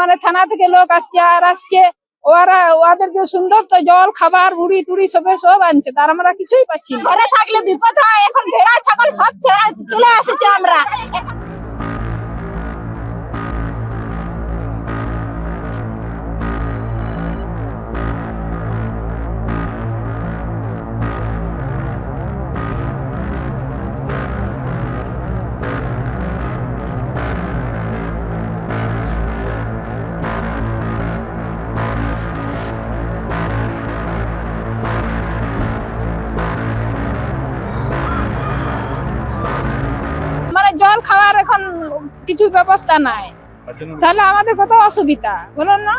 মানে থানা থেকে লোক আসছে আর আসছে। ওরা, ওদেরকে সুন্দর তো জল, খাবার মুড়ি টুড়ি সবে সব আনছে। তার আমরা কিছুই পাচ্ছি ঘরে থাকলে বিপদ হয়, এখন ভেড়া, ছাগল সব চলে এসেছে আমরা। খাওয়ার এখন কিছু ব্যবস্থা নাই। তাহলে আমাদের কত অসুবিধা? বলুন না।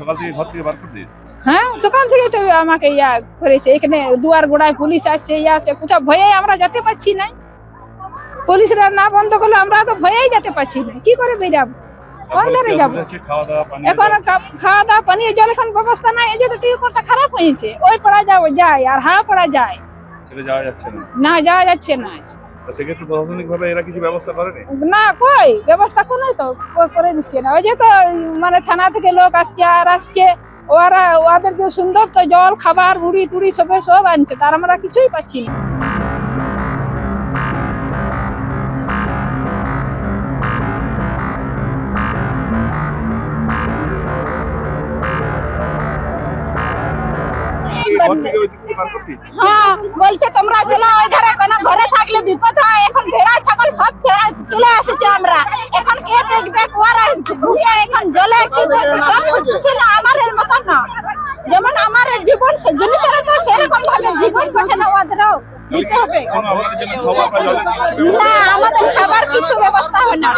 সকাল থেকে ঘর থেকে বার করে হ্যাঁ সকাল থেকে তো আমাকে ইয়া করেছে। এখানে দুয়ার গোড়ায় পুলিশ আসছে ইয়া আছে কোথাও ভয়ে আমরা যেতে পারছি না পুলিশরা না বন্ধ করলে আমরা তো ভয়েই যেতে পারছি না। কি করে বেরাবো? অন্ধরে যাব। এখন খাওয়া দাওয়া পানীয় জল এখন ব্যবস্থা নাই। এই যে তো টিউবটা খারাপ হয়েছে। ওই পড়া যাও যায় আর হা পড়া যায়। ছেড়ে যাওয়া যাচ্ছে না যাওয়া যাচ্ছে না। সেক্ষেত্রে প্রশাসনিক এরা কিছু ব্যবস্থা করেনি? না কই? ব্যবস্থা কোনো তো করে দিচ্ছে না। ওই যে তো মানে থানা থেকে লোক আসছে আর আসছে ওরা ওদেরকে সুন্দর তো জল খাবার মুড়ি টুড়ি সবে সব আনছে তার আমরা কিছুই পাচ্ছি না। থেকে হ্যাঁ বলছে তোমরা চলো ওই ধারে কোন ঘরে থাকলে বিপদ হয় এখন ভেড়া ছাগল সব চলে এসেছে আমরা। এখন কে দেখবে ওরা ভুলে এখন জলে সব ছিল আমার মতন না। যেমন আমার জীবন জিনিসের তো সেরকম ভাবে জীবন কাটে না ওদেরও দিতে হবে। না আমাদের খাবার কিছু ব্যবস্থা হয় না।